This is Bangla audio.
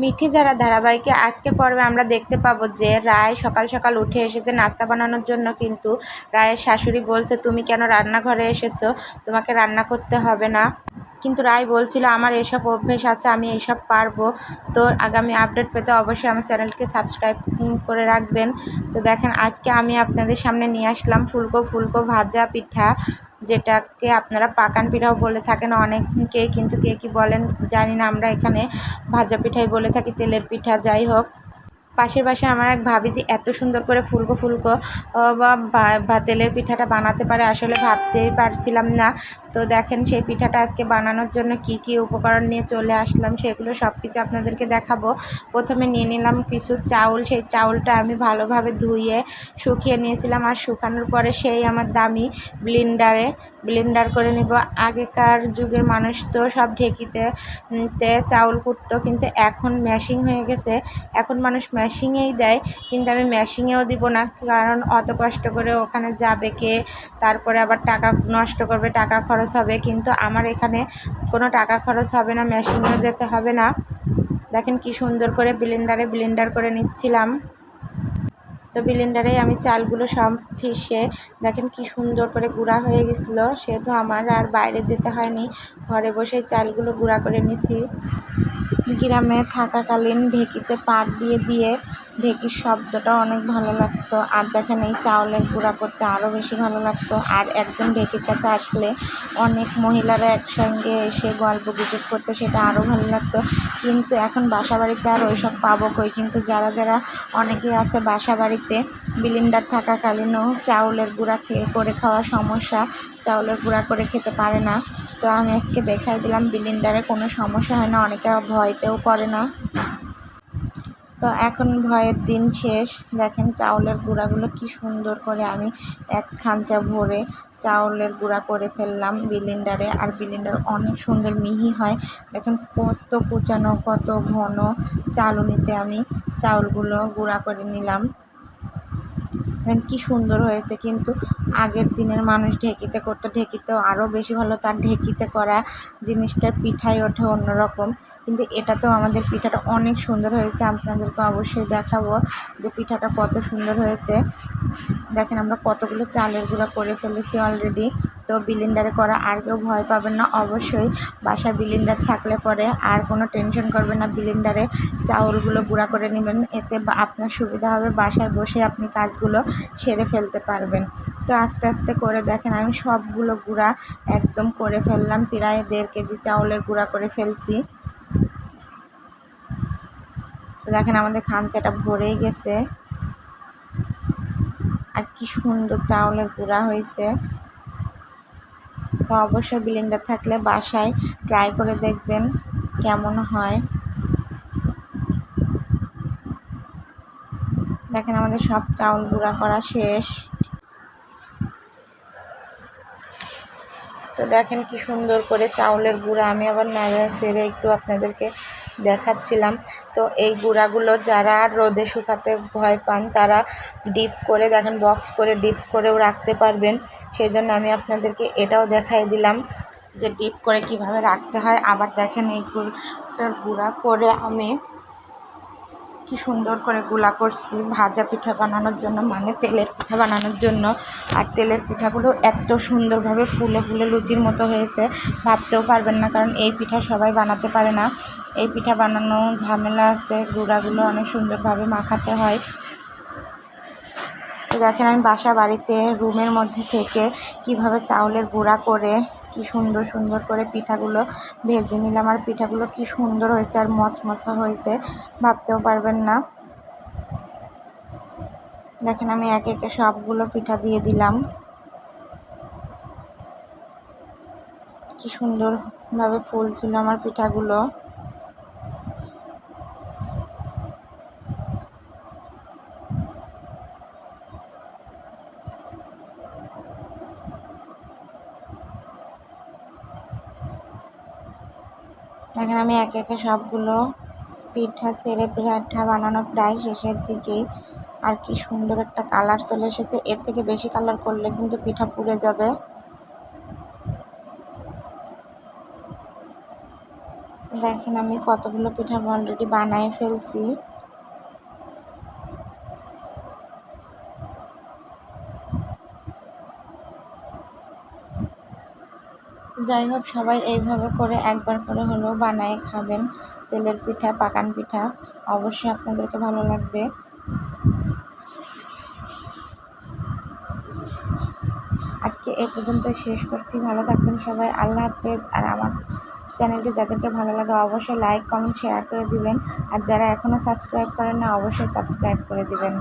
মিঠি যারা ধারাবাহিকে, আজকের পর্বে আমরা দেখতে পাবো যে রায় সকাল সকাল উঠে এসেছে নাস্তা বানানোর জন্য, কিন্তু রায়ের শাশুড়ি বলছে, তুমি কেন রান্নাঘরে এসেছ? তোমাকে রান্না করতে হবে না। কিন্তু রায় বলছিল, আমার এসব অভ্যেস আছে, আমি এইসব পারব। তো আগামী আপডেট পেতে অবশ্যই আমার চ্যানেলকে সাবস্ক্রাইব করে রাখবেন। তো দেখেন, আজকে আমি আপনাদের সামনে নিয়ে আসলাম ফুলকো ফুলকো ভাজা পিঠা। যেটাকে আপনারা পাকান পিঠাও বলে থাকেন অনেকে কিন্তু কে কী বলেন জানি না, আমরা এখানে ভাজা পিঠাই বলে থাকি, তেলের পিঠা যাই হোক। পাশের পাশে আমার এক ভাবি যে এত সুন্দর করে ফুলকো ফুলকো বা তেলের পিঠাটা বানাতে পারে, আসলে ভাবতেই পারছিলাম না। তো দেখেন সেই পিঠাটা আজকে বানানোর জন্য কি কি উপকরণ নিয়ে চলে আসলাম সেগুলো সব কিছু আপনাদেরকে দেখাবো। প্রথমে নিয়ে নিলাম কিছু চাউল। সেই চাউলটা আমি ভালোভাবে ধুয়ে শুকিয়ে নিয়েছিলাম আর শুকানোর পরে সেই আমার দামি ব্লিন্ডারে, ব্লেন্ডার করে নিব। আগেকার যুগের মানুষ তো সব ঢেকিতে তে চাউল কুটতো, কিন্তু এখন ম্যাশিং হয়ে গেছে। এখন মানুষ ম্যাশিংয়েই দেয়, কিন্তু আমি ম্যাশিংয়েও দিব না, কারণ অত কষ্ট করে ওখানে যাবে কে? তারপরে আবার টাকা নষ্ট করবে, টাকা খরচ হবে, কিন্তু আমার এখানে কোনো টাকা খরচ হবে না মেশিনেও যেতে হবে না। দেখেন কি সুন্দর করে ব্লেন্ডারে ব্লেন্ডার করে নিচ্ছিলাম। তো ব্লেন্ডারে আমি চালগুলো সব ফিসে দেখেন কি সুন্দর করে গুঁড়া হয়ে গেছিল, সেহেতু আমার আর বাইরে যেতে হয়নি। ঘরে বসে চালগুলো গুঁড়া করে নিছি। গ্রামে থাকাকালীন ঢেকিতে পাট দিয়ে দিয়ে ঢেকির শব্দটা অনেক ভালো লাগতো। আর দেখেন এই চাউলের গুঁড়া করতে আরও বেশি ভালো লাগতো। আর একজন ঢেকির কাছে আসলে অনেক মহিলারা একসঙ্গে এসে গল্প গুজব করতো, সেটা আরও ভালো লাগতো। কিন্তু এখন বাসা বাড়িতে আর ওইসব পাবো কই? কিন্তু যারা যারা অনেকেই আছে বাসা বাড়িতে বিলিন্ডার থাকাকালীনও চাউলের গুঁড়া খেয়ে করে খাওয়া সমস্যা, চাউলের গুঁড়া করে খেতে পারে না। তো আমি আজকে দেখাই দিলাম বিলিন্ডারে, কোনো সমস্যা হয় না, অনেকে ভয়তেও করে না। তো এখন ভয়ের দিন শেষ। দেখেন চাউলের গুঁড়াগুলো কি সুন্দর করে আমি এক খাঞ্চা ভরে চাউলের গুঁড়া করে ফেললাম বিলিন্ডারে। আর বিলিন্ডার অনেক সুন্দর মিহি হয়। দেখেন কত কুচানো, কত ঘন চালুনিতে আমি চাউলগুলো গুঁড়া করে নিলাম। দেখেন কি সুন্দর হয়েছে। কিন্তু আগের দিনের মানুষ ঢেকিতে করতো, ঢেকিতেও আরও বেশি ভালো। তার ঢেকিতে করা জিনিসটার পিঠাই ওঠে অন্যরকম। কিন্তু এটাতেও আমাদের পিঠাটা অনেক সুন্দর হয়েছে। আপনাদেরকে অবশ্যই দেখাবো যে পিঠাটা কত সুন্দর হয়েছে। দেখেন আমরা কতগুলো চালের গুঁড়া করে ফেলেছি অলরেডি তো বিলিন্ডারে করা আর কেউ ভয় পাবেন না, অবশ্যই বাসায় বিলিন্ডার থাকলে পরে আর কোনো টেনশন করবেন না। বিলিন্ডারে চাউলগুলো গুঁড়া করে নেবেন, এতে আপনার সুবিধা হবে বাসায় বসে আপনি কাজগুলো সেরে ফেলতে পারবেন। তো আস্তে আস্তে করে দেখেন আমি সবগুলো গুঁড়া একদম করে ফেললাম, প্রায় দেড় কেজি চাউলের গুঁড়া করে ফেলছি। দেখেন আমাদের খাঞ্চাটা ভরেই গেছে। আর কি সুন্দর চাউলের গুঁড়া হয়েছে। তো অবশ্যই ব্লেন্ডার থাকলে বাসায় ট্রাই করে দেখবেন কেমন হয়। দেখেন আমাদের সব চাউল গুঁড়া করা শেষ। তো দেখেন কি সুন্দর করে চাউলের গুঁড়া আমি আবার নাড়া সেরে একটু আপনাদেরকে দেখাচ্ছিলাম। তো এই গুঁড়াগুলো যারা রোদে শুকাতে ভয় পান, তারা ডিপ করে দেখেন, বক্স করে ডিপ করেও রাখতে পারবেন। সেই জন্য আমি আপনাদেরকে এটাও দেখাই দিলাম যে ডিপ করে কীভাবে রাখতে হয়। আবার দেখেন এই গুড়টার গুঁড়া করে আমি কি সুন্দর করে গুলা করছি। ভাজা পিঠা বানানোর জন্য মানে তেলের পিঠা বানানোর জন্য। আর তেলের পিঠাগুলো এত সুন্দরভাবে ফুলে ফুলে লুচির মতো হয়েছে, ভাবতেও পারবেন না, কারণ এই পিঠা সবাই বানাতে পারে না। এই পিঠা বানানো ঝামেলা আছে, গুঁড়াগুলো অনেক সুন্দরভাবে মাখাতে হয়। দেখেন আমি বাসা বাড়িতে রুমের মধ্যে থেকে কীভাবে চাউলের গুঁড়া করে কি সুন্দর সুন্দর করে পিঠাগুলো ভেজে নিলাম। আর পিঠাগুলো কি সুন্দর হয়েছে আর মচমচা হয়েছে, ভাবতেও পারবেন না। দেখেন আমি একে একে সবগুলো পিঠা দিয়ে দিলাম। কি সুন্দরভাবে ফুল ছিল আমার পিঠাগুলো। এখন আমি একে একে সবগুলো পিঠা সেরে পিঠা বানানো প্রায় শেষের দিকে। আর কি সুন্দর একটা কালার চলে এসেছে। এর থেকে বেশি কালার করলে কিন্তু পিঠা পুড়ে যাবে। দেখেন আমি কতগুলো পিঠা অলরেডি বানিয়ে ফেলছি। যাই হোক সবাই এইভাবে করে একবার করে হলেও বানায় খাবেন। তেলের পিঠা, পাকান পিঠা, অবশ্যই আপনাদেরকে ভালো লাগবে। আজকে এ পর্যন্ত শেষ করছি। ভালো থাকবেন সবাই। আল্লাহ হাফেজ। আর আমার চ্যানেলটি যাদেরকে ভালো লাগে, অবশ্যই লাইক, কমেন্ট, শেয়ার করে দিবেন। আর যারা এখনও সাবস্ক্রাইব করেন না, অবশ্যই সাবস্ক্রাইব করে দিবেন।